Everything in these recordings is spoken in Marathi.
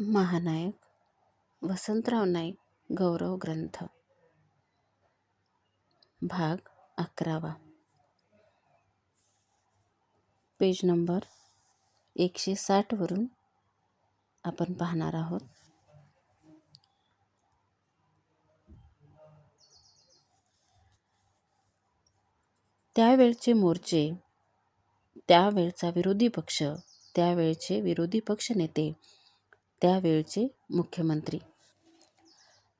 महानायक वसंतराव नाईक गौरव ग्रंथ. भाग अकरावा. पेज नंबर एकशे साठवरून आपण पाहणार आहोत. त्यावेळचे मोर्चे त्यावेळचा विरोधी पक्ष त्यावेळचे विरोधी पक्षनेते त्यावेळचे मुख्यमंत्री.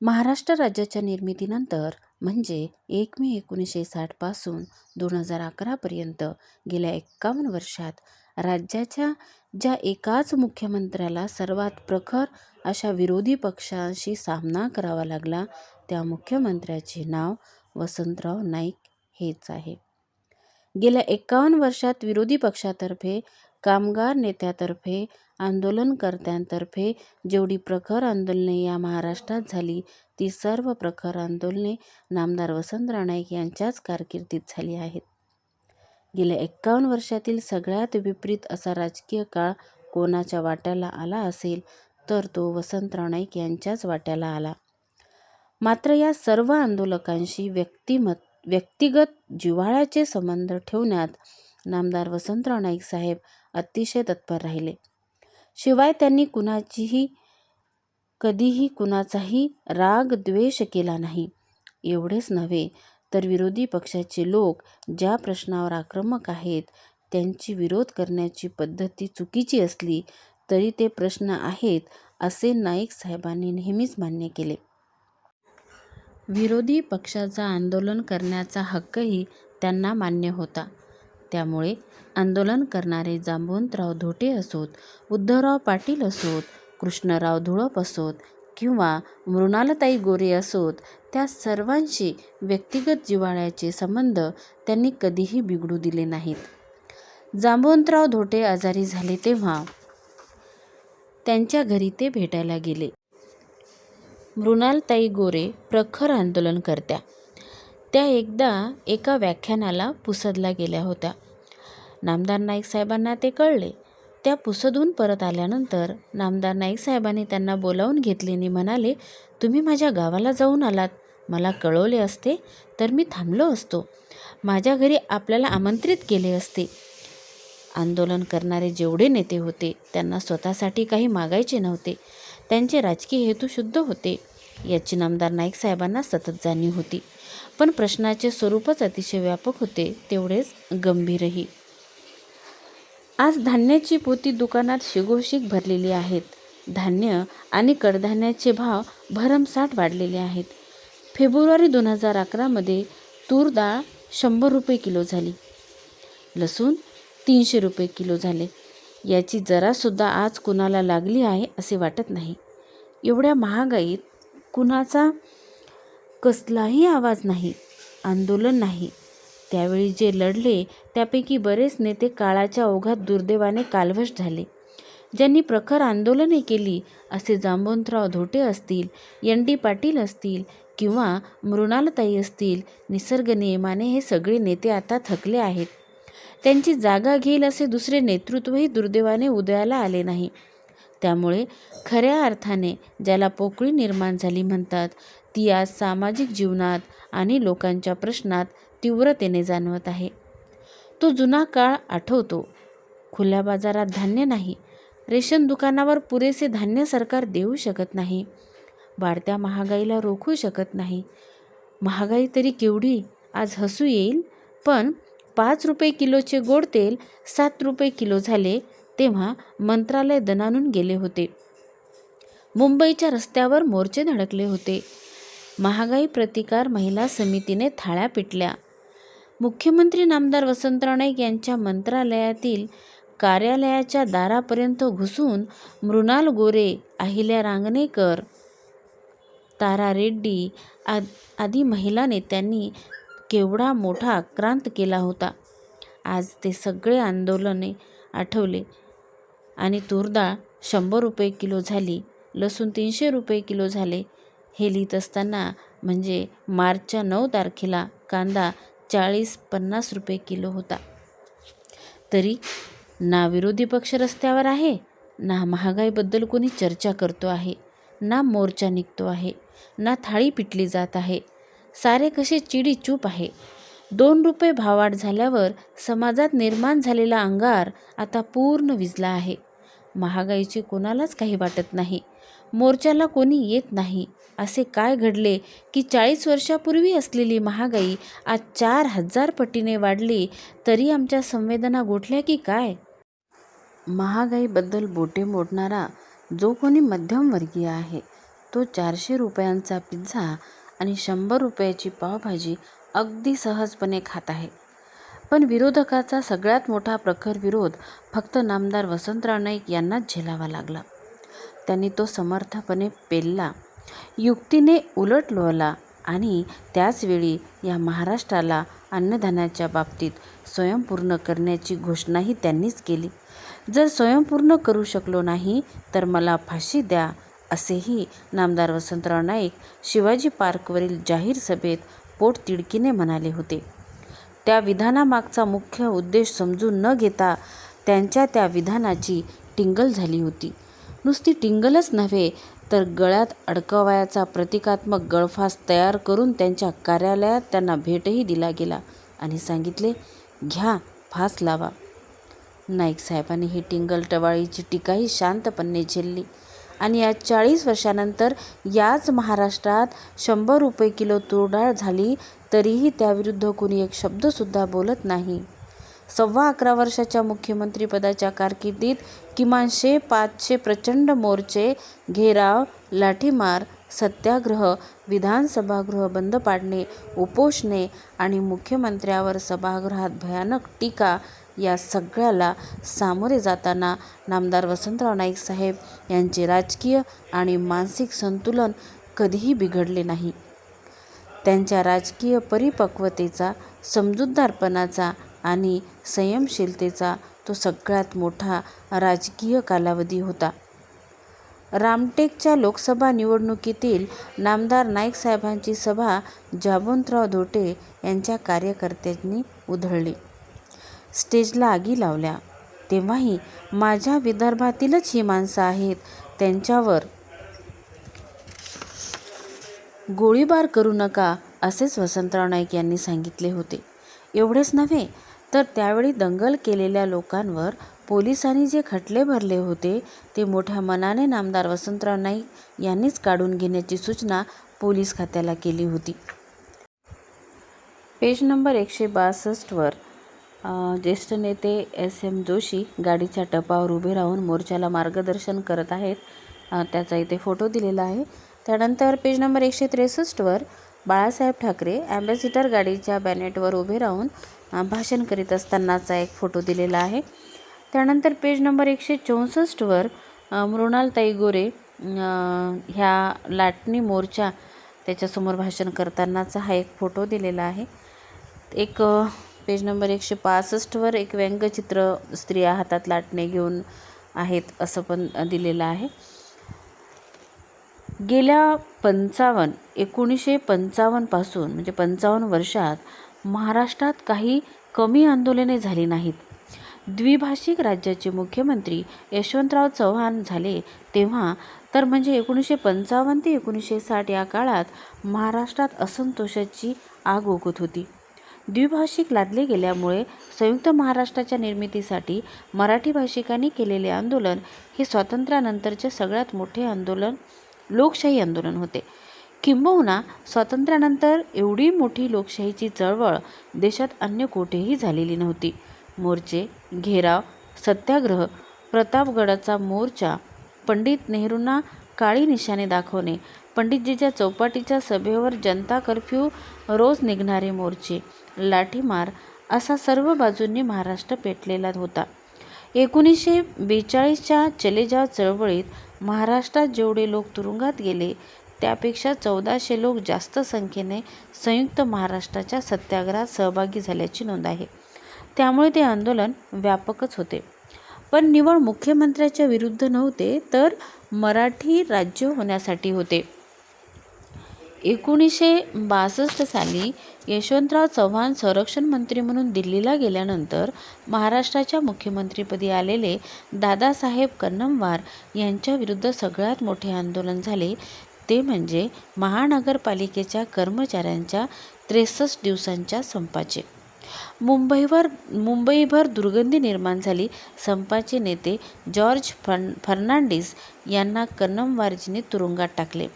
महाराष्ट्र राज्याच्या निर्मितीनंतर म्हणजे एक मे एकोणीसशे साठपासून दोन हजार अकरापर्यंत गेल्या एक्कावन्न वर्षात राज्याच्या ज्या एकाच मुख्यमंत्र्याला सर्वात प्रखर अशा विरोधी पक्षांशी सामना करावा लागला त्या मुख्यमंत्र्याचे नाव वसंतराव नाईक हेच आहे. गेल्या एक्कावन्न वर्षात विरोधी पक्षातर्फे कामगार नेत्यातर्फे आंदोलनकर्त्यांतर्फे जेवढी प्रखर आंदोलने या महाराष्ट्रात झाली ती सर्व प्रखर आंदोलने नामदार वसंतराव नाईक यांच्याच कारकिर्दीत झाली आहेत. गेल्या एक्कावन्न वर्षातील सगळ्यात विपरीत असा राजकीय काळ कोणाच्या वाट्याला आला असेल तर तो वसंतराव नाईक यांच्याच वाट्याला आला. मात्र या सर्व आंदोलकांशी व्यक्तिमत व्यक्तिगत जिव्हाळ्याचे संबंध ठेवण्यात नामदार वसंतराव नाईक साहेब अतिशय तत्पर राहिले. शिवाय त्यांनी कुणाचीही कधीही कुणाचाही राग द्वेष केला नाही. एवढेच नव्हे तर विरोधी पक्षाचे लोक ज्या प्रश्नावर आक्रमक आहेत त्यांची विरोध करण्याची पद्धती चुकीची असली तरी ते प्रश्न आहेत असे नाईक साहेबांनी नेहमीच मान्य केले. विरोधी पक्षाचा आंदोलन करण्याचा हक्कही त्यांना मान्य होता. त्यामुळे आंदोलन करणारे जांबवंतराव धोटे असोत उद्धवराव पाटील असोत कृष्णराव धुळप असोत किंवा मृणालताई गोरे असोत त्या सर्वांशी व्यक्तिगत जिव्हाळ्याचे संबंध त्यांनी कधीही बिघडू दिले नाहीत. जांबवंतराव धोटे आजारी झाले तेव्हा त्यांच्या घरी ते भेटायला गेले. मृणालताई गोरे प्रखर आंदोलनकर्त्या त्या एकदा एका व्याख्यानाला पुसदला गेल्या होत्या. नामदार नाईक साहेबांना ते कळले. त्या पुसदहून परत आल्यानंतर नामदार नाईक साहेबांनी त्यांना बोलावून घेतले आणि म्हणाले तुम्ही माझ्या गावाला जाऊन आलात. मला कळवले असते तर मी थांबलो असतो. माझ्या घरी आपल्याला आमंत्रित केले असते. आंदोलन करणारे जेवढे नेते होते त्यांना स्वतःसाठी काही मागायचे नव्हते. त्यांचे राजकीय हेतू शुद्ध होते. याची नामदार नाईक साहेबांना सतत जाणीव होती. पण प्रश्नाचे स्वरूपच अतिशय व्यापक होते तेवढेच गंभीरही. आज धान्याची पोती दुकानात शिगोशिक भरलेली आहेत. धान्य आणि कडधान्याचे भाव भरमसाठ वाढलेले आहेत. फेब्रुवारी दोन हजार अकरामध्ये तूर डाळ शंभर रुपये किलो झाली. लसूण तीनशे रुपये किलो झाले. याची जरासुद्धा आज कुणाला लागली आहे असे वाटत नाही. एवढ्या महागाईत कुणाचा कसलाही आवाज नाही आंदोलन नाही. त्यावेळी जे लढले त्यापैकी बरेच नेते काळाच्या ओघात दुर्दैवाने कालवश झाले. ज्यांनी प्रखर आंदोलने केली असे जांबोंतराव धोटे असतील एन डी पाटील असतील किंवा मृणालताई असतील निसर्ग नियमाने हे सगळे नेते आता थकले आहेत. त्यांची जागा घेईल असे दुसरे नेतृत्वही दुर्दैवाने उदयाला आले नाही. त्यामुळे खऱ्या अर्थाने ज्याला पोकळी निर्माण झाली म्हणतात ती आज सामाजिक जीवनात आणि लोकांच्या प्रश्नात तीव्रतेने जाणवत आहे. तो जुना काळ आठवतो. खुल्या बाजारात धान्य नाही. रेशन दुकानावर पुरेसे धान्य सरकार देऊ शकत नाही. वाढत्या महागाईला रोखू शकत नाही. महागाई तरी केवढी? आज हसू येईल. पण पाच रुपये किलोचे गोड तेल सात रुपये किलो झाले तेव्हा मंत्रालय दणानून गेले होते. मुंबईच्या रस्त्यावर मोर्चे धडकले होते. महागाई प्रतिकार महिला समितीने थाळ्या पिटल्या. मुख्यमंत्री नामदार वसंतराव नाईक यांच्या मंत्रालयातील कार्यालयाच्या दारापर्यंत घुसून मृणाल गोरे अहिल्या रांगणेकर तारा रेड्डी आदी महिला नेत्यांनी केवढा मोठा आक्रांत केला होता. आज ते सगळे आंदोलने आठवले आणि तुरडाळ शंभर रुपये किलो झाली लसूण तीनशे रुपये किलो झाले. हे लिहित असताना म्हणजे मार्चच्या नऊ तारखेला कांदा चाळीस पन्नास रुपये किलो होता. तरी ना विरोधी पक्ष रस्त्यावर आहे ना महागाईबद्दल कोणी चर्चा करतो आहे ना मोर्चा निघतो आहे ना थाळी पिटली जात आहे. सारे कसे चिडी चूप आहे. दोन रुपये भाववाढ झाल्यावर समाजात निर्माण झालेला अंगार आता पूर्ण विजला आहे. महागाईची कोणालाच काही वाटत नाही. मोर्चाला कोणी येत नाही. असे काय घडले की चाळीस वर्षापूर्वी असलेली महागाई आज चार हजार पटीने वाढली तरी आमच्या संवेदना गोठल्या की काय? महागाईबद्दल बोटे मोडणारा जो कोणी मध्यमवर्गीय आहे तो चारशे रुपयांचा पिझ्झा आणि शंभर रुपयाची पावभाजी अगदी सहजपणे खात आहे. पण विरोधकाचा सगळ्यात मोठा प्रखर विरोध फक्त नामदार वसंतराव नाईक यांनाच झेलावा लागला. त्यांनी तो समर्थपणे पेलला. युक्तीने उलट लोळला आणि त्याचवेळी या महाराष्ट्राला अन्नधान्याच्या बाबतीत स्वयंपूर्ण करण्याची घोषणाही त्यांनीच केली. जर स्वयंपूर्ण करू शकलो नाही तर मला फाशी द्या असेही नामदार वसंतराव नाईक शिवाजी पार्कवरील जाहीर सभेत पोटतिडकीने म्हणाले होते. त्या विधानामागचा मुख्य उद्देश समजून न घेता त्यांच्या त्या विधानाची टिंगल झाली होती. नुसती टिंगलच नव्हे तर गळ्यात अडकवायाचा प्रतिकात्मक गळफास तयार करून त्यांच्या कार्यालयात त्यांना भेटही दिला गेला आणि सांगितले घ्या फास लावा. नाईक साहेबांनी ही टिंगल टवाळीची टीकाही शांतपणे झेलली आणि आज चाळीस वर्षानंतर याच महाराष्ट्रात शंभर रुपये किलो तूर डाळ झाली तरीही त्याविरुद्ध कोणी एक शब्दसुद्धा बोलत नाही. सव्वा अकरा वर्षाच्या मुख्यमंत्रीपदाच्या कारकिर्दीत किमानशे पाचशे प्रचंड मोर्चे घेराव लाठीमार सत्याग्रह विधानसभागृह बंद पाडणे उपोषणे आणि मुख्यमंत्र्यावर सभागृहात भयानक टीका या सगळ्याला सामोरे जाताना नामदार वसंतराव नाईक साहेब यांचे राजकीय आणि मानसिक संतुलन कधीही बिघडले नाही. त्यांच्या राजकीय परिपक्वतेचा समजूतदारपणाचा आणि संयमशीलतेचा तो सगळ्यात मोठा राजकीय कालावधी होता. रामटेकच्या लोकसभा निवडणुकीतील नामदार नाईक साहेबांची सभा जाबोंतराव धोटे यांच्या कार्यकर्त्यांनी उधळली. स्टेजला आगी लावल्या. तेव्हाही माझ्या विदर्भातीलच ही माणसं आहेत. त्यांच्यावर गोळीबार करू नका असेच वसंतराव नाईक यांनी सांगितले होते. एवढेच नव्हे तर त्यावेळी दंगल केलेल्या लोकांवर पोलिसांनी जे खटले भरले होते ते मोठ्या मनाने नामदार वसंतराव नाईक यांनीच काढून घेण्याची सूचना पोलीस खात्याला केली होती. पेज नंबर एकशे बासष्टवर ज्येष्ठ नेते एस एम जोशी गाडीच्या टपावर उभे राहून मोर्चाला मार्गदर्शन करत आहेत त्याचा इथे फोटो दिलेला आहे. त्यानंतर पेज नंबर एकशे त्रेसष्टवर बाळासाहेब ठाकरे ॲम्बॅसिडर गाडीच्या बॅनेटवर उभे राहून भाषण करीत असतानाचा एक फोटो दिलेला आहे. त्यानंतर पेज नंबर एकशे चौसष्टवर मृणालताई गोरे ह्या लाटणी मोर्चा त्याच्यासमोर भाषण करतानाचा हा एक फोटो दिलेला आहे. एक पेज नंबर एकशे पासष्टवर एक व्यंगचित्र स्त्रिया हातात लाटणे घेऊन आहेत असं पण दिलेलं आहे. गेल्या पंचावन्न एकोणीसशे पंचावन्नपासून म्हणजे पंचावन्न वर्षात महाराष्ट्रात काही कमी आंदोलने झाली नाहीत. द्विभाषिक राज्याचे मुख्यमंत्री यशवंतराव चव्हाण झाले तेव्हा तर म्हणजे एकोणीसशे पंचावन्न ते एकोणीसशे साठ या काळात महाराष्ट्रात असंतोषाची आग ओकत होती. द्विभाषिक लादले गेल्यामुळे संयुक्त महाराष्ट्राच्या निर्मितीसाठी मराठी भाषिकांनी केलेले आंदोलन हे स्वातंत्र्यानंतरचे सगळ्यात मोठे आंदोलन लोकशाही आंदोलन होते. किंबहुना स्वातंत्र्यानंतर एवढी मोठी लोकशाहीची चळवळ देशात अन्य कोठेही झालेली नव्हती. मोर्चे घेराव सत्याग्रह प्रतापगडाचा मोर्चा पंडित नेहरूंना काळी निशाणे दाखवणे पंडितजीच्या चौपाटीच्या सभेवर जनता कर्फ्यू रोज निघणारे मोर्चे लाठीमार असा सर्व बाजूंनी महाराष्ट्र पेटलेला होता. एकोणीसशे बेचाळीसच्या चलेजाव चळवळीत महाराष्ट्रात जेवढे लोक तुरुंगात गेले त्यापेक्षा चौदाशे लोक जास्त संख्येने संयुक्त महाराष्ट्राच्या सत्याग्रहात सहभागी झाल्याची नोंद आहे. त्यामुळे ते आंदोलन व्यापकच होते. पण निवड मुख्यमंत्र्याच्या विरुद्ध नव्हते तर मराठी राज्य होण्यासाठी होते. एकोणीसशे बासष्ट साली यशवंतराव चव्हाण संरक्षण मंत्री म्हणून दिल्लीला गेल्यानंतर महाराष्ट्राच्या मुख्यमंत्रीपदी आलेले दादासाहेब कन्नमवार यांच्याविरुद्ध सगळ्यात मोठे आंदोलन झाले ते म्हणजे महानगरपालिकेच्या कर्मचाऱ्यांच्या त्रेसष्ट दिवसांच्या संपाचे. मुंबईवर मुंबईभर दुर्गंधी निर्माण झाली. संपाचे नेते जॉर्ज फर्नांडिस यांना कन्नमवारजींनी तुरुंगात टाकले.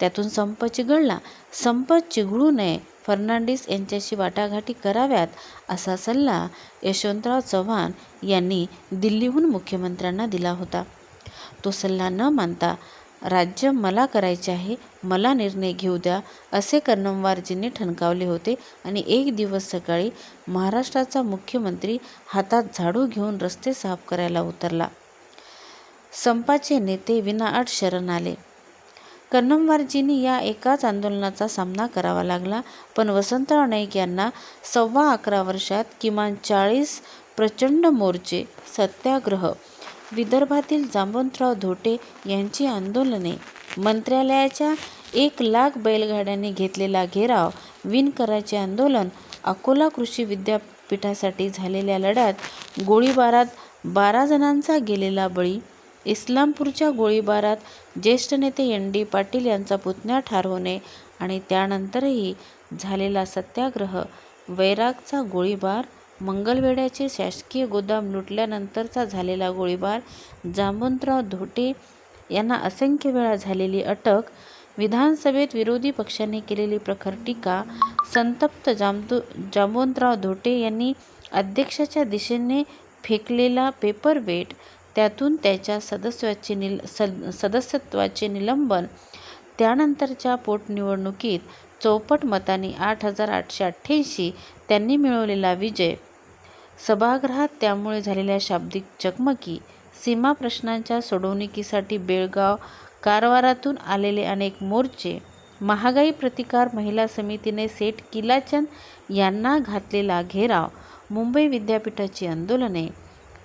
त्यातून संप चिघळला. संप चिघळू नये, फर्नांडिस यांच्याशी वाटाघाटी कराव्यात असा सल्ला यशवंतराव चव्हाण यांनी दिल्लीहून मुख्यमंत्र्यांना दिला होता. तो सल्ला न मानता राज्य मला करायचे आहे, मला निर्णय घेऊ द्या असे कर्णमवारजींनी ठणकावले होते आणि एक दिवस सकाळी महाराष्ट्राचा मुख्यमंत्री हातात झाडू घेऊन रस्ते साफ करायला उतरला. संपाचे नेते विनाअट शरण आले. कन्नमवारजींनी या एकाच आंदोलनाचा सामना करावा लागला. पण वसंतराव नाईक यांना सव्वा अकरा वर्षात किमान चाळीस प्रचंड मोर्चे, सत्याग्रह, विदर्भातील जांबवंतराव धोटे यांची आंदोलने, मंत्रालयाच्या एक लाख बैलगाड्यांनी घेतलेला घेराव, विणकरांचे आंदोलन, अकोला कृषी विद्यापीठासाठी झालेल्या लढ्यात गोळीबारात बारा जणांचा गेलेला बळी, इस्लामपूरच्या गोळीबारात ज्येष्ठ नेते एन. डी. पाटील यांचा पुतण्या ठार होणे आणि त्यानंतरही झालेला सत्याग्रह, वैरागचा गोळीबार, मंगलवेड्याचे शासकीय गोदाम लुटल्यानंतरचा झालेला गोळीबार, जांबवंतराव धोटे यांना असंख्य वेळा झालेली अटक, विधानसभेत विरोधी पक्षाने केलेली प्रखर टीका, संतप्त जांबवंतराव धोटे यांनी अध्यक्षाच्या दिशेने फेकलेला पेपरवेट, त्यातून त्याच्या सदस्याचे निल सद सदस्यत्वाचे निलंबन, त्यानंतरच्या पोटनिवडणुकीत चौपट मतांनी आठ हजार आठशे अठ्ठ्याऐंशी त्यांनी मिळवलेला विजय, सभागृहात त्यामुळे झालेल्या शाब्दिक चकमकी, सीमा प्रश्नांच्या सोडवणुकीसाठी बेळगाव कारवारातून आलेले अनेक मोर्चे, महागाई प्रतिकार महिला समितीने सेठ किलाचंद यांना घातलेला घेराव, मुंबई विद्यापीठाची आंदोलने,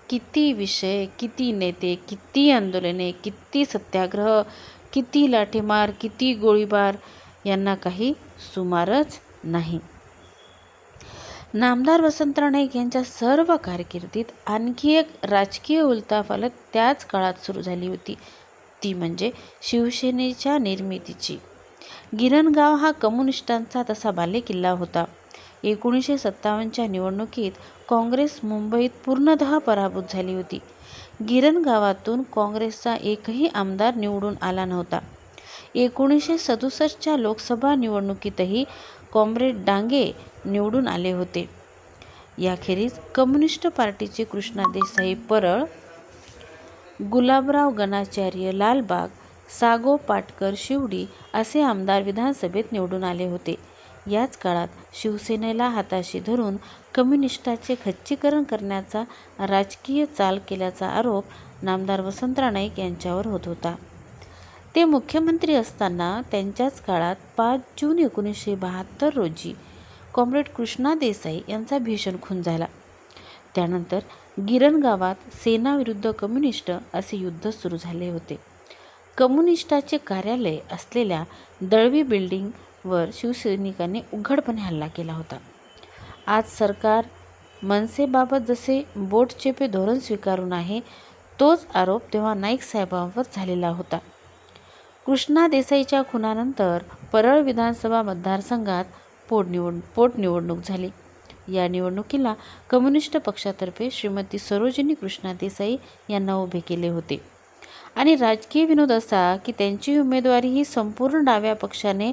किती विषय, किती नेते, किती आंदोलने, किती सत्याग्रह, किती लाठीमार, किती गोळीबार यांना काही सुमारच नाही. नामदार वसंतराव नाईक यांच्या सर्व कारकिर्दीत आणखी एक राजकीय उलताफालत त्याच काळात सुरू झाली होती ती म्हणजे शिवसेनेच्या निर्मितीची. गिरणगाव हा कम्युनिस्टांचा तसा बालेकिल्ला होता. एकोणीसशे सत्तावन्नच्या निवडणुकीत काँग्रेस मुंबईत पूर्णतः पराभूत झाली होती. गिरणगावातून काँग्रेसचा एकही आमदार निवडून आला नव्हता. एकोणीसशे सदुसष्टच्या लोकसभा निवडणुकीतही कॉम्रेड डांगे निवडून आले होते. याखेरीज कम्युनिस्ट पार्टीचे कृष्णा देसाई परळ, गुलाबराव गणाचार्य लालबाग, सागो पाटकर शिवडी असे आमदार विधानसभेत निवडून आले होते. याच काळात शिवसेनेला हाताशी धरून कम्युनिस्टाचे खच्चीकरण करण्याचा राजकीय चाल केल्याचा आरोप नामदार वसंतराव नाईक यांच्यावर होत होता. ते मुख्यमंत्री असताना त्यांच्याच काळात पाच जून एकोणीसशे बहात्तर रोजी कॉम्रेड कृष्णा देसाई यांचा भीषण खून झाला. त्यानंतर गिरणगावात सेना विरुद्ध कम्युनिस्ट असे युद्ध सुरू झाले होते. कम्युनिस्टाचे कार्यालय असलेल्या दळवी बिल्डिंगवर शिवसैनिकांनी उघडपणे हल्ला केला होता. आज सरकार मनसेबाबत जसे बोटचेपे धोरण स्वीकारून आहे तोच आरोप तेव्हा नाईक साहेबांवर झालेला होता. कृष्णा देसाईच्या खुनानंतर परळ विधानसभा मतदारसंघात पोटनिवड पोटनिवडणूक झाली. या निवडणुकीला कम्युनिस्ट पक्षातर्फे श्रीमती सरोजिनी कृष्णा देसाई यांना उभे केले होते आणि राजकीय विनोद असा की त्यांची उमेदवारी ही संपूर्ण डाव्या पक्षाने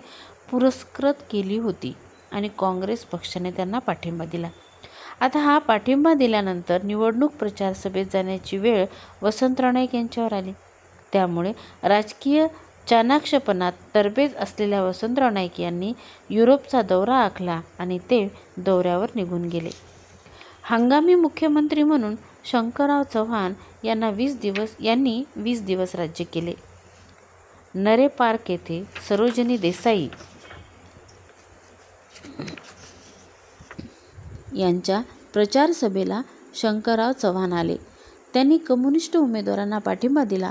पुरस्कृत केली होती आणि काँग्रेस पक्षाने त्यांना पाठिंबा दिला. आता हा पाठिंबा दिल्यानंतर निवडणूक प्रचार सभेत जाण्याची वेळ वसंतराव नाईक यांच्यावर आली. त्यामुळे राजकीय चाणाक्षपणात तरबेज असलेल्या वसंतराव नाईक यांनी युरोपचा दौरा आखला आणि ते दौऱ्यावर निघून गेले. हंगामी मुख्यमंत्री म्हणून शंकरराव चव्हाण यांना वीस दिवस यांनी वीस दिवस राज्य केले. नरे पार्क येथे सरोजिनी देसाई यांच्या प्रचारसभेला शंकरराव चव्हाण आले. त्यांनी कम्युनिस्ट उमेदवारांना पाठिंबा दिला.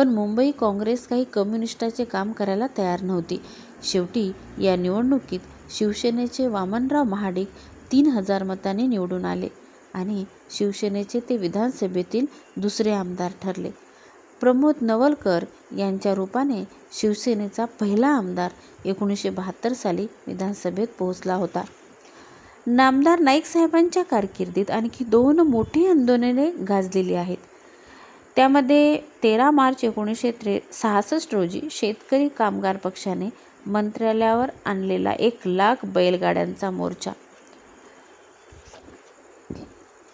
पण मुंबई काँग्रेस काही कम्युनिस्टाचे काम करायला तयार नव्हती. शेवटी या निवडणुकीत शिवसेनेचे वामनराव महाडिक तीन हजार मतांनी निवडून आले आणि शिवसेनेचे ते विधानसभेतील दुसरे आमदार ठरले. प्रमोद नवलकर यांच्या रूपाने शिवसेनेचा पहिला आमदार एकोणीसशे बहात्तर साली विधानसभेत पोहोचला होता. नामदार नाईक साहेबांच्या कारकिर्दीत आणखी दोन मोठी आंदोलने गाजलेली आहेत. त्यामध्ये तेरा मार्च एकोणीसशे त्रे सहासष्ट रोजी शेतकरी कामगार पक्षाने मंत्रालयावर आणलेला एक लाख बैलगाड्यांचा मोर्चा.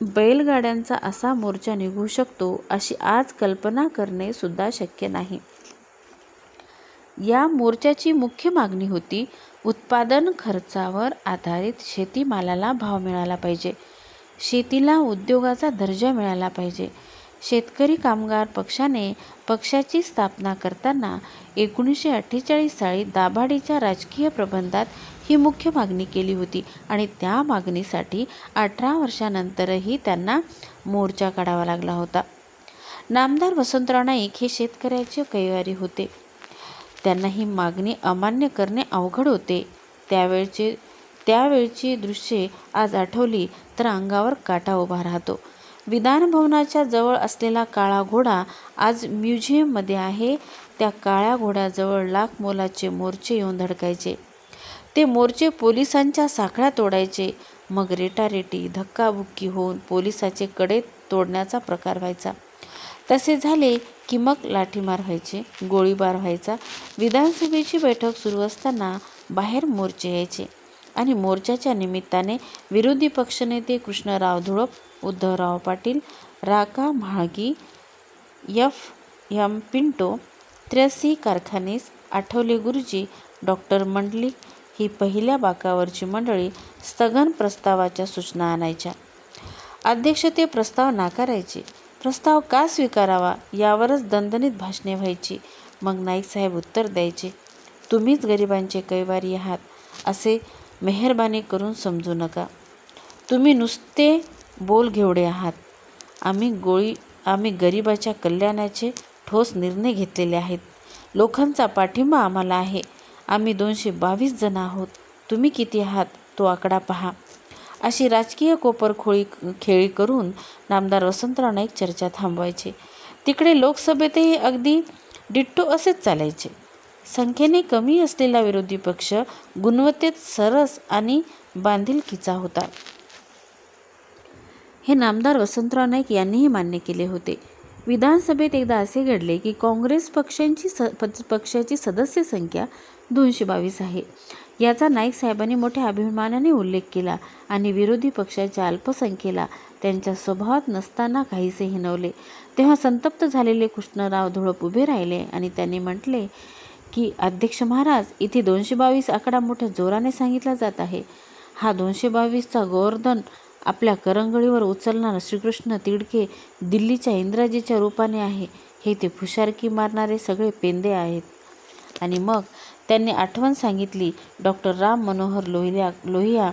बैलगाड्यांचा असा मोर्चा निघू शकतो अशी आज कल्पना करणे सुद्धा शक्य नाही. या मोर्चाची मुख्य मागणी होती उत्पादन खर्चावर आधारित शेतीमालाला भाव मिळाला पाहिजे. शेतीला उद्योगाचा दर्जा मिळाला पाहिजे. शेतकरी कामगार पक्षाने पक्षाची स्थापना करताना एकोणीसशे अठ्ठेचाळीस साली दाभाडीच्या राजकीय प्रबंधात ही मुख्य मागणी केली होती. आणि त्या मागणीसाठी अठरा वर्षानंतरही त्यांना मोर्चा काढावा लागला होता. नामदार वसंतराव नाईक हे शेतकऱ्याचे कैवारी होते. त्यांना ही मागणी अमान्य करणे अवघड होते. त्यावेळचे त्यावेळची दृश्ये आज आठवली तर अंगावर काटा उभा राहतो. विधानभवनाच्या जवळ असलेला काळा घोडा आज म्युझियममध्ये आहे. त्या काळ्या घोड्याजवळ लाख मोलाचे मोर्चे येऊन धडकायचे. ते मोर्चे पोलिसांच्या साखळ्या तोडायचे. मग रेटारेटी धक्काबुक्की होऊन पोलिसाचे कडे तोडण्याचा प्रकार व्हायचा. तसे झाले की मग लाठीमार व्हायचे गोळीबार व्हायचा. विधानसभेची बैठक सुरू असताना बाहेर मोर्चे यायचे आणि मोर्चाच्या निमित्ताने विरोधी पक्षनेते Krishnarao Dhulap Uddhavrao Patil Raka Mhalgi F. M. Pinto त्र्यसी कारखानीस आठवले गुरुजी डॉक्टर मंडलिक ही पहिल्या बाकावरची मंडळी स्थगन प्रस्तावाच्या सूचना आणायच्या. अध्यक्ष ते प्रस्ताव नाकारायचे. प्रस्ताव का स्वीकारावा यावरच दणदणीत भाषणे व्हायची. मग नाईक साहेब उत्तर द्यायचे तुम्हीच गरिबांचे कैवारी आहात असे मेहरबानी करून समजू नका. तुम्ही नुसते बोल घेवडे आहात. आम्ही गोळी आम्ही गरिबाच्या कल्याणाचे ठोस निर्णय घेतलेले आहेत. लोकांचा पाठिंबा आम्हाला आहे. आम्ही दोनशे बावीस जण आहोत. तुम्ही किती आहात? तो आकडा पहा. अशी राजकीय कोपरखोळी खेळी करून नामदार वसंतराव नाईक चर्चा थांबवायचे. तिकडे लोकसभेतही अगदी डिट्टो असेच चालायचे. संख्येने कमी असलेला विरोधी पक्ष गुणवत्तेत सरस आणि बांधिलकीचा होता. हे नामदार वसंतराव नाईक यांनीही मान्य केले होते. विधानसभेत एकदा असे घडले की काँग्रेस पक्षांची स प- पक्षाची सदस्य संख्या दोनशे बावीस आहे. याचा नाईक साहेबांनी मोठ्या अभिमानाने उल्लेख केला आणि विरोधी पक्षाच्या अल्पसंख्येला त्यांच्या स्वभावात नसताना काहीसे हिनवले. तेव्हा संतप्त झालेले कृष्णराव धुळप उभे राहिले आणि त्यांनी म्हटले की अध्यक्ष महाराज इथे दोनशे बावीस आकडा मोठ्या जोराने सांगितला जात आहे. हा दोनशे बावीसचा गोवर्धन आपल्या करंगळीवर उचलणारा श्रीकृष्ण तिडके दिल्लीच्या इंद्राजीच्या रूपाने आहे. हे ते फुशारकी मारणारे सगळे पेंदे आहेत. आणि मग त्यांनी आठवण सांगितली डॉक्टर राम मनोहर लोहिया लोहिया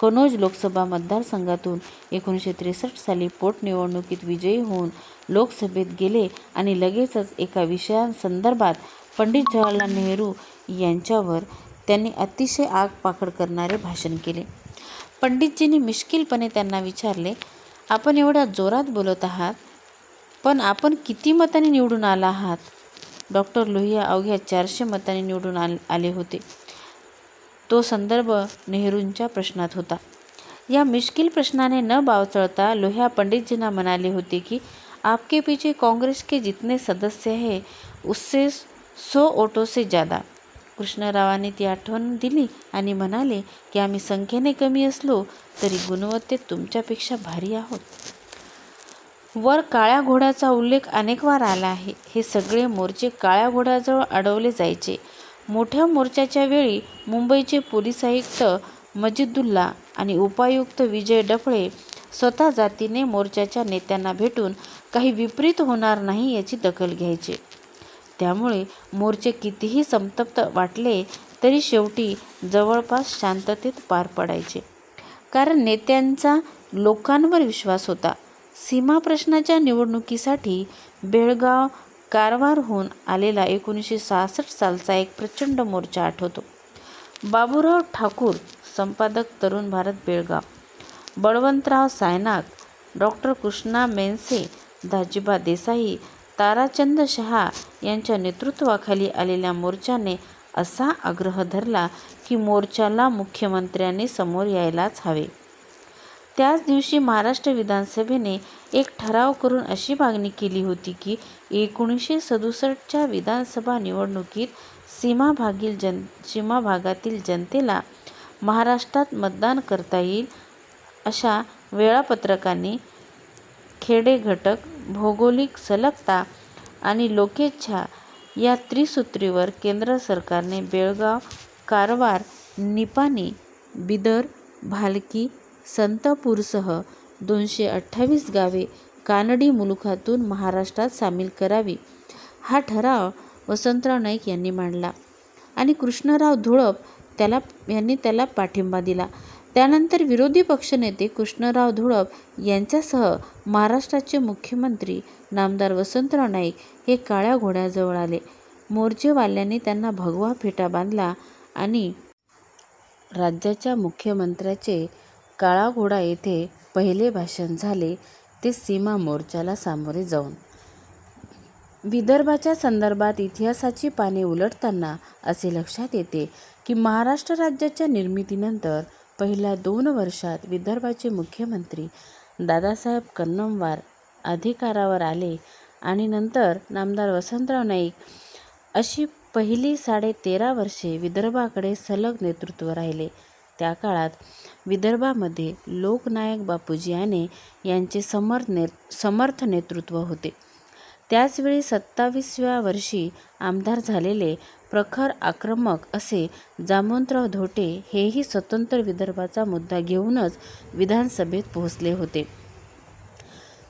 कनोज लोकसभा मतदारसंघातून एकोणीसशे त्रेसष्ट साली पोटनिवडणुकीत विजयी होऊन लोकसभेत गेले आणि लगेचच एका विषयांसंदर्भात पंडित जवाहरलाल नेहरू यांच्यावर त्यांनी अतिशय आगपाखड करणारे भाषण केले. पंडितजींनी मिश्किलपणे त्यांना विचारले आपण एवढ्या जोरात बोलत आहात पण आपण किती मताने निवडून आला आहात? डॉक्टर लोहिया अवघ्या चारशे मताने निवडून आल आले होते. तो संदर्भ नेहरूंच्या प्रश्नात होता. या मिश्किल प्रश्नाने न बावचळता लोहिया पंडितजींना म्हणाले होते की आपके पीछे काँग्रेस के जितने सदस्य है उससे सो ओटो से ज़्यादा. कृष्णरावांनी ती आठवण दिली आणि म्हणाले की आम्ही संख्येने कमी असलो तरी गुणवत्तेत तुमच्यापेक्षा भारी आहोत. वर काळ्या घोड्याचा उल्लेख अनेक वार आला आहे. हे सगळे मोर्चे काळ्या घोड्याजवळ अडवले जायचे. मोठ्या मोर्चाच्या वेळी मुंबईचे पोलीस आयुक्त मजिदुल्ला आणि उपायुक्त विजय डफळे स्वतः जातीने मोर्चाच्या नेत्यांना भेटून काही विपरीत होणार नाही याची दखल घ्यायचे. त्यामुळे मोर्चे कितीही संतप्त वाटले तरी शेवटी जवळपास शांततेत पार पडायचे कारण नेत्यांचा लोकांवर विश्वास होता सीमा प्रश्नाच्या निवडणुकीसाठी बेळगाव कारवारहून आलेला एकोणीसशे सहासष्ट सालचा एक प्रचंड मोर्चा आठवतो. बाबूराव ठाकूर संपादक तरुण भारत बेळगाव बळवंतराव सायनाक डॉक्टर कृष्णा मेनसे दाजीबा देसाई ताराचंद शहा यांच्या नेतृत्वाखाली आलेल्या मोर्चाने असा आग्रह धरला की मोर्चाला मुख्यमंत्र्यांनी समोर यायलाच हवे. त्याच दिवशी महाराष्ट्र विधानसभेने एक ठराव करून अशी मागणी केली होती की एकोणीसशे सदुसष्टच्या विधानसभा निवडणुकीत सीमाभागातील जनतेला महाराष्ट्रात मतदान करता येईल अशा वेळापत्रकाने खेडे घटक, भौगोलिक सलगता आणि लोकेच्छा या त्रिसूत्रीवर केंद्र सरकारने बेळगाव, कारवार, निपाणी, बिदर, भालकी, संतपूरसह दोनशे अठ्ठावीस गावे कानडी मुलुखातून महाराष्ट्रात सामील करावी हा ठराव वसंतराव नाईक यांनी मांडला आणि कृष्णराव धुळप त्याला यांनी त्याला पाठिंबा दिला. त्यानंतर विरोधी पक्षनेते कृष्णराव धुळप यांच्यासह महाराष्ट्राचे मुख्यमंत्री नामदार वसंतराव नाईक हे काळ्या घोड्याजवळ आले. मोर्चेवाल्यांनी त्यांना भगवा फेटा बांधला आणि राज्याच्या मुख्यमंत्र्याचे काळा घोडा येथे पहिले भाषण झाले ते सीमा मोर्चाला सामोरे जाऊन. विदर्भाच्या संदर्भात इतिहासाची पाने उलटताना असे लक्षात येते की महाराष्ट्र राज्याच्या निर्मितीनंतर पहिल्या दोन वर्षात विदर्भाचे मुख्यमंत्री दादासाहेब कन्नमवार अधिकारावर आले आणि नंतर नामदार वसंतराव नाईक अशी पहिली साडेतेरा वर्षे विदर्भाकडे सलग नेतृत्व राहिले. त्या काळात विदर्भामध्ये लोकनायक बापूजी याने यांचे समर्थ नेतृत्व होते. त्याचवेळी सत्तावीसव्या वर्षी आमदार झालेले प्रखर आक्रमक असे जामवंतराव धोटे हेही स्वतंत्र विदर्भाचा मुद्दा घेऊनच विधानसभेत पोहोचले होते.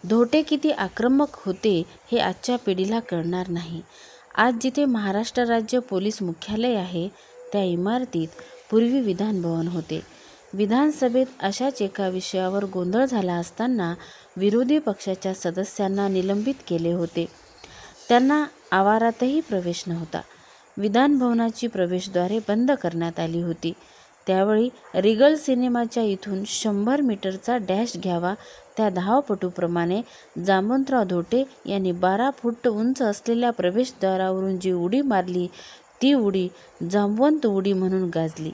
धोटे किती आक्रमक होते हे आजच्या पिढीला कळणार नाही. आज जिथे महाराष्ट्र राज्य पोलीस मुख्यालय आहे त्या इमारतीत पूर्वी विधानभवन होते. विधानसभेत अशाच एका विषयावर गोंधळ झाला असताना विरोधी पक्षाच्या सदस्यांना निलंबित केले होते. त्यांना आवारातही प्रवेश नव्हता. विधान भवनाची प्रवेशद्वारे बंद करण्यात आली होती. त्यावेळी रिगल सिनेमाच्या इथून शंभर मीटरचा डॅश घ्यावा त्या धावपटूप्रमाणे जामवंतराव धोटे यांनी बारा फूट उंच असलेल्या प्रवेशद्वारावरून जी उडी मारली ती उडी जामवंत उडी म्हणून गाजली.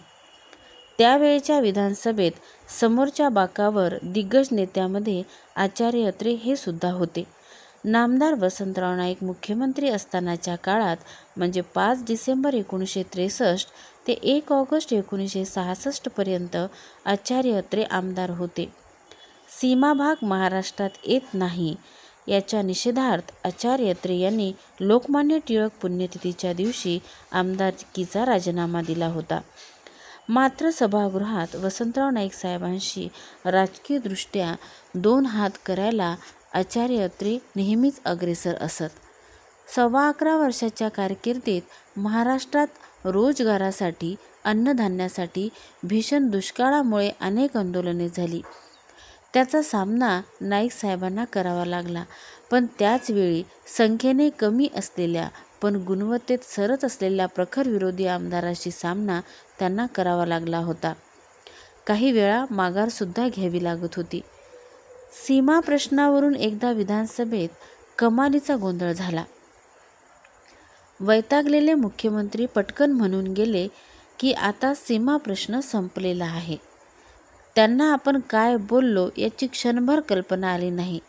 त्यावेळच्या विधानसभेत समोरच्या बाकावर दिग्गज नेत्यामध्ये आचार्य अत्रे हे सुद्धा होते. नामदार वसंतराव नाईक मुख्यमंत्री असतानाच्या काळात म्हणजे पाच डिसेंबर एकोणीसशे त्रेसष्ट ते एक ऑगस्ट एकोणीसशे सहासष्टपर्यंत आचार्य अत्रे आमदार होते. सीमाभाग महाराष्ट्रात येत नाही याच्या निषेधार्थ आचार्य अत्रे यांनी लोकमान्य टिळक पुण्यतिथीच्या दिवशी आमदारकीचा राजीनामा दिला होता. मात्र सभागृहात वसंतराव नाईक साहेबांशी राजकीयदृष्ट्या दोन हात करायला आचार्य अत्रे नेहमीच अग्रेसर असत. सव्वा अकरा वर्षाच्या कारकिर्दीत महाराष्ट्रात रोजगारासाठी, अन्नधान्यासाठी भीषण दुष्काळामुळे अनेक आंदोलने झाली. त्याचा सामना नाईक साहेबांना करावा लागला. पण त्याचवेळी संख्येने कमी असलेल्या पण गुणवत्तेत सरत असलेल्या प्रखर विरोधी आमदाराशी सामना त्यांना करावा लागला होता. काही वेळा माघारसुद्धा घ्यावी लागत होती. सीमा प्रश्नावरून एकदा विधानसभेत कमालीचा गोंधळ झाला. वैतागलेले मुख्यमंत्री पटकन म्हणून गेले की आता सीमा प्रश्न संपलेला आहे. त्यांना आपण काय बोललो याची क्षणभर कल्पना आली नाही.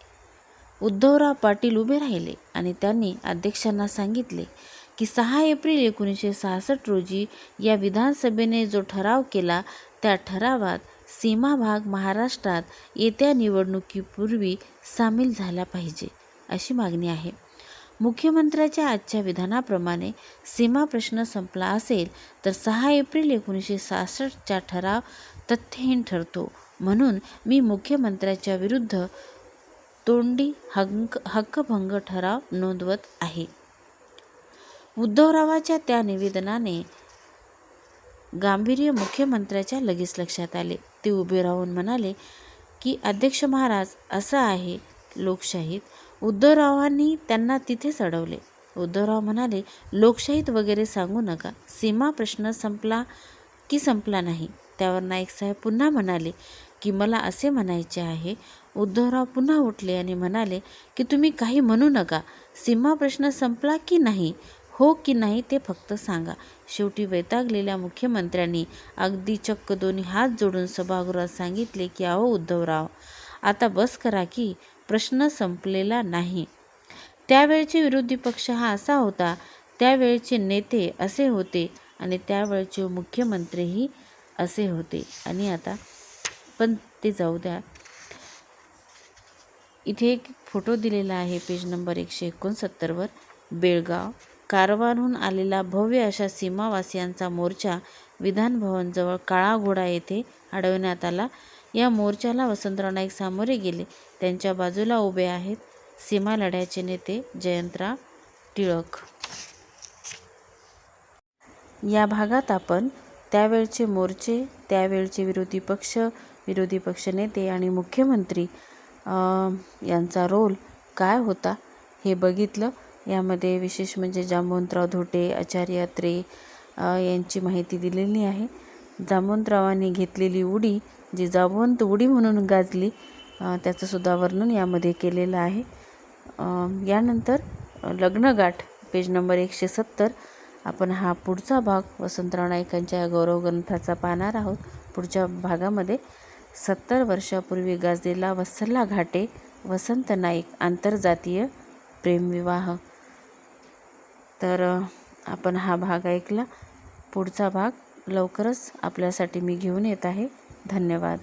उद्धवराव पाटील उभे राहिले आणि त्यांनी अध्यक्षांना सांगितले की सहा एप्रिल एकोणीसशे सहासष्ट रोजी या विधानसभेने जो ठराव केला त्या ठरावात सीमाभाग महाराष्ट्रात येत्या निवडणुकीपूर्वी सामील झाला पाहिजे अशी मागणी आहे. मुख्यमंत्र्याच्या आजच्या विधानाप्रमाणे सीमा प्रश्न संपला असेल तर सहा एप्रिल एकोणीसशे सहासष्टचा ठराव तथ्यहीन ठरतो म्हणून मी मुख्यमंत्र्याच्या विरुद्ध तोंडी हंक हक्कभंग ठराव नोंदवत आहे. उद्धवरावांच्या त्या निवेदनाने गांभीर्य मुख्यमंत्र्याच्या लगेच लक्षात आले. ते उभे राहून म्हणाले की अध्यक्ष महाराज असं आहे लोकशाहीत. उद्धवरावांनी त्यांना तिथेच अडवले. उद्धवराव म्हणाले लोकशाहीत वगैरे सांगू नका सीमा प्रश्न संपला की संपला नाही त्यावर नाईकसाहेब पुन्हा म्हणाले की मला असे म्हणायचे आहे उद्धवराव पुन्हा उठले आणि म्हणाले की तुम्ही काही म्हणू नका सीमा प्रश्न संपला की नाही हो की नाही ते फक्त सांगा. शेवटी वैतागलेल्या मुख्यमंत्र्यांनी अगदी चक्क दोन्ही हात जोडून सभागृहात सांगितले की अहो उद्धवराव आता बस करा की प्रश्न संपलेला नाही. त्यावेळचे विरोधी पक्ष हा असा होता त्यावेळचे नेते असे होते आणि त्यावेळचे मुख्यमंत्रीही असे होते. आणि आता पण ते जाऊ द्या. इथे एक फोटो दिलेला आहे पेज नंबर एकशे एकोणसत्तरवर बेळगाव. कारवारहून आलेला भव्य अशा सीमावासियांचा मोर्चा विधानभवनजवळ काळा घोडा येथे अडवण्यात आला. या मोर्चाला वसंतराव नाईक सामोरे गेले. त्यांच्या बाजूला उभे आहेत सीमा लढ्याचे नेते जयंतराव टिळक. या भागात आपण त्यावेळचे मोर्चे त्यावेळचे विरोधी पक्ष विरोधी पक्षनेते आणि मुख्यमंत्री यांचा रोल काय होता हे बघितलं. यामध्ये विशेष म्हणजे जांबवंतराव धोटे आचार्य अत्रे यांची माहिती दिलेली आहे. जांबवंतरावांनी घेतलेली उडी जी जांबवंत उडी म्हणून गाजली त्याचंसुद्धा वर्णन यामध्ये केलेलं आहे. यानंतर लग्नगाठ पेज नंबर एकशे सत्तर. आपण हा पुढचा भाग वसंतराव नाईकांच्या या गौरवग्रंथाचा पाहणार आहोत. पुढच्या भागामध्ये सत्तर वर्षापूर्वी गाजलेला वत्सला घाटे वसंत नाईक आंतरजातीय प्रेमविवाह. तर आपण हा भाग ऐकला. पुढचा भाग लवकरच आपल्यासाठी मी घेऊन येत आहे. धन्यवाद.